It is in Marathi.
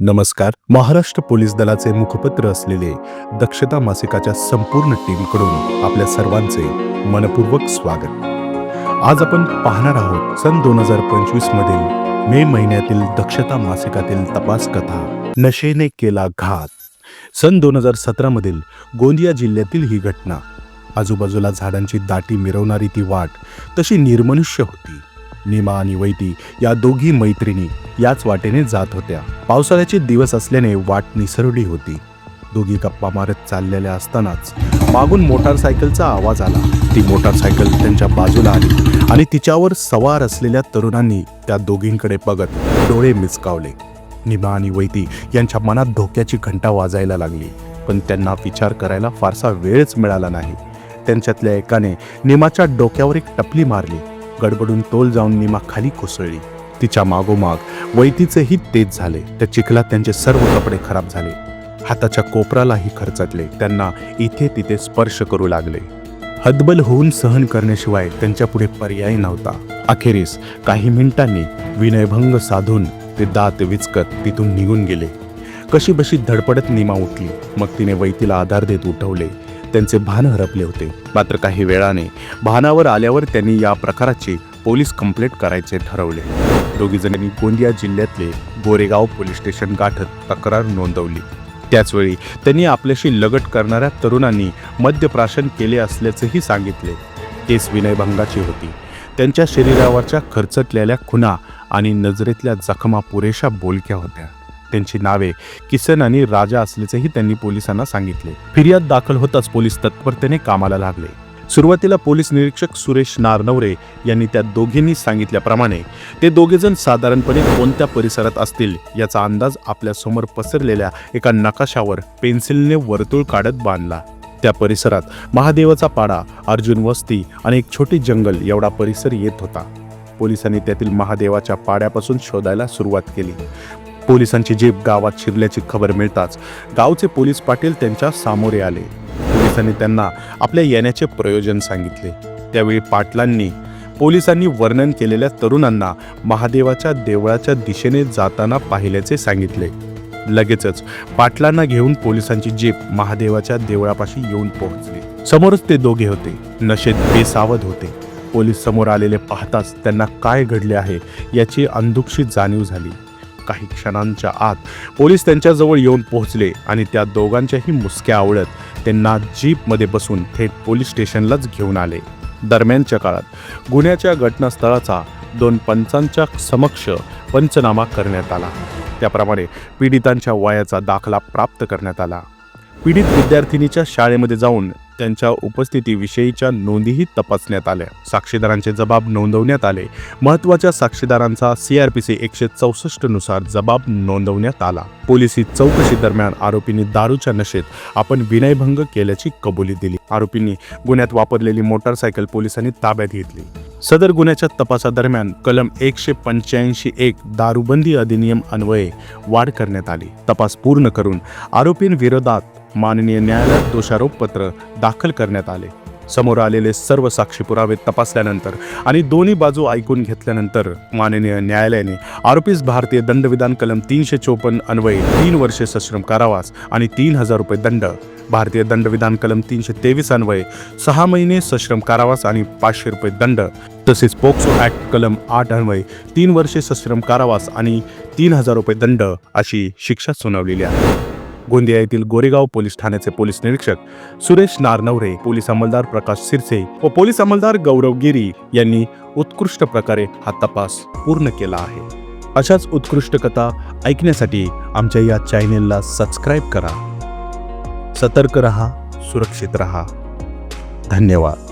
नमस्कार. महाराष्ट्र पोलीस दलाचे मुखपत्र असलेले दक्षता मासिकाच्या संपूर्ण टीमकडून आपल्या सर्वांचे मनपूर्वक स्वागत. आज आपण पाहणार आहोत सन दोन हजार पंचवीस मधील मे महिन्यातील दक्षता मासिकातील तपास कथा नशेने केला घात. सन दोन हजार सतरा मधील गोंदिया जिल्ह्यातील ही घटना. आजूबाजूला झाडांची दाटी मिरवणारी ती वाट तशी निर्मनुष्य होती. निमा आणि वैती या दोघी मैत्रिणी याच वाटेने जात होत्या. पावसाळ्याचे दिवस असल्याने वाट निसरडी होती. दोघी गप्पा मारत चाललेल्या असतानाच मागून मोटारसायकलचा आवाज आला. ती मोटारसायकल त्यांच्या बाजूला आली आणि तिच्यावर सवार असलेल्या तरुणांनी त्या दोघींकडे बघत डोळे मिचकावले निभा आणि वैती यांच्या मनात धोक्याची घंटा वाजायला लागली. पण त्यांना विचार करायला फारसा वेळच मिळाला नाही. त्यांच्यातल्या एकाने निमाच्या डोक्यावर एक टपली मारली. गडबडून तोल जाऊन निमा खाली कोसळली. तिच्या मागोमाग वैतीचेही तेच झाले. त्या चिखलात त्यांचे सर्व कपडे खराब झाले. हाताच्या कोपरालाही खरचटले. त्यांना इथे तिथे स्पर्श करू लागले. हदबल होऊन सहन करण्याशिवाय त्यांच्यापुढे पर्याय नव्हता. अखेरीस काही मिनिटांनी विनयभंग साधून ते दात विचकत तिथून निघून गेले. कशी बशी धडपडत निमा उठली. मग तिने वैतीला आधार देत उठवले. त्यांचे भान हरपले होते. मात्र काही वेळाने भानावर आल्यावर त्यांनी या प्रकाराची पोलीस कंप्लेंट करायचे ठरवले. दोघीजणांनी गोंदिया जिल्ह्यातले गोरेगाव पोलीस स्टेशन गाठत तक्रार नोंदवली. त्याचवेळी त्यांनी आपल्याशी लगट करणाऱ्या तरुणांनी मद्यप्राशन केले असल्याचेही सांगितले. केस विनयभंगाची होती. त्यांच्या शरीरावरच्या खरचटलेल्या खुणा आणि नजरेतल्या जखमा पुरेशा बोलक्या होत्या. त्यांची नावे किसन आणि राजा असल्याचेही त्यांनी पोलिसांना सांगितले. फिर्याद दाखल होताच पोलीस तत्परतेने कामाला लागले. सुरुवातीला पोलीस निरीक्षक सुरेश नारनवरे यांनी त्या दोघींनी सांगितल्याप्रमाणे ते दोघेजण साधारणपणे कोणत्या परिसरात असतील याचा अंदाज आपल्यासमोर पसरलेल्या एका नकाशावर पेन्सिलने वर्तुळ काढत बांधला. त्या परिसरात महादेवाचा पाडा अर्जुन वस्ती आणि एक छोटी जंगल एवढा परिसर येत होता. पोलिसांनी त्यातील महादेवाच्या पाड्यापासून शोधायला सुरुवात केली. पोलिसांची जीप गावात शिरल्याची खबर मिळताच गावचे पोलीस पाटील त्यांच्या सामोरे आले. पोलिसांनी त्यांना आपल्या येण्याचे प्रयोजन सांगितले. त्यावेळी पाटलांनी पोलिसांनी वर्णन केलेल्या तरुणांना महादेवाच्या देवळाच्या दिशेने जाताना पाहिल्याचे सांगितले. लगेचच पाटलांना घेऊन पोलिसांची जीप महादेवाच्या देवळापाशी येऊन पोहोचली. समोरच ते दोघे होते. नशेत बेसावध होते. पोलीस समोर आलेले पाहताच त्यांना काय घडले आहे याची अंधुक्षी जाणीव झाली. काही क्षणांच्या आत पोलीस त्यांच्याजवळ येऊन पोहोचले आणि त्या दोघांच्याही मुसक्या आवडत त्यांना जीपमध्ये बसून थेट पोलीस स्टेशनलाच घेऊन आले. दरम्यानच्या काळात गुन्ह्याच्या घटनास्थळाचा दोन पंचांच्या समक्ष पंचनामा करण्यात आला. त्याप्रमाणे पीडितांच्या वयाचा दाखला प्राप्त करण्यात आला. पीडित विद्यार्थिनीच्या शाळेमध्ये जाऊन त्यांच्या उपस्थितीविषयीच्या नोंदीही तपासण्यात आल्या. साक्षीदारांचे जबाब नोंदवण्यात आले. महत्त्वाच्या साक्षीदारांचा सीआरपीसी एकशे चौसष्टनुसार जबाब नोंदवण्यात आला. पोलिसी चौकशी दरम्यान आरोपींनी दारूच्या नशेत आपण विनयभंग केल्याची कबुली दिली. आरोपींनी गुन्ह्यात वापरलेली मोटारसायकल पोलिसांनी ताब्यात घेतली. सदर गुन्ह्याच्या तपासादरम्यान कलम एकशे पंच्याऐंशी एक दारूबंदी अधिनियम अन्वये वाढ करण्यात आली. तपास पूर्ण करून आरोपींविरोधात माननीय न्यायालयात दोषारोपपत्र दाखल करण्यात आले. समोर आलेले सर्व साक्षी पुरावे तपासल्यानंतर आणि दोन्ही बाजू ऐकून घेतल्यानंतर माननीय न्यायालयाने आरोपीस भारतीय दंडविधान कलम तीनशे चोपन्न अन्वये तीन वर्षे सश्रम कारावास आणि तीन हजार रुपये दंड भारतीय दंडविधान कलम तीनशे तेवीस अन्वये सहा महिने सश्रम कारावास आणि पाचशे रुपये दंड तसेच पोक्सो ॲक्ट कलम आठ अन्वये तीन वर्षे सश्रम कारावास आणि तीन हजार रुपये दंड अशी शिक्षा सुनावलेली आहे. गोंदिया येथील गोरेगाव पोलीस ठाण्याचे पोलीस निरीक्षक सुरेश नारनवरे पोलीस अंमलदार प्रकाश सिरसे व पोलीस अंमलदार गौरव गिरी यांनी उत्कृष्ट प्रकारे हा तपास पूर्ण केला आहे. अशाच उत्कृष्ट कथा ऐकण्यासाठी आमच्या या चॅनेलला सबस्क्राईब करा. सतर्क रहा सुरक्षित रहा. धन्यवाद.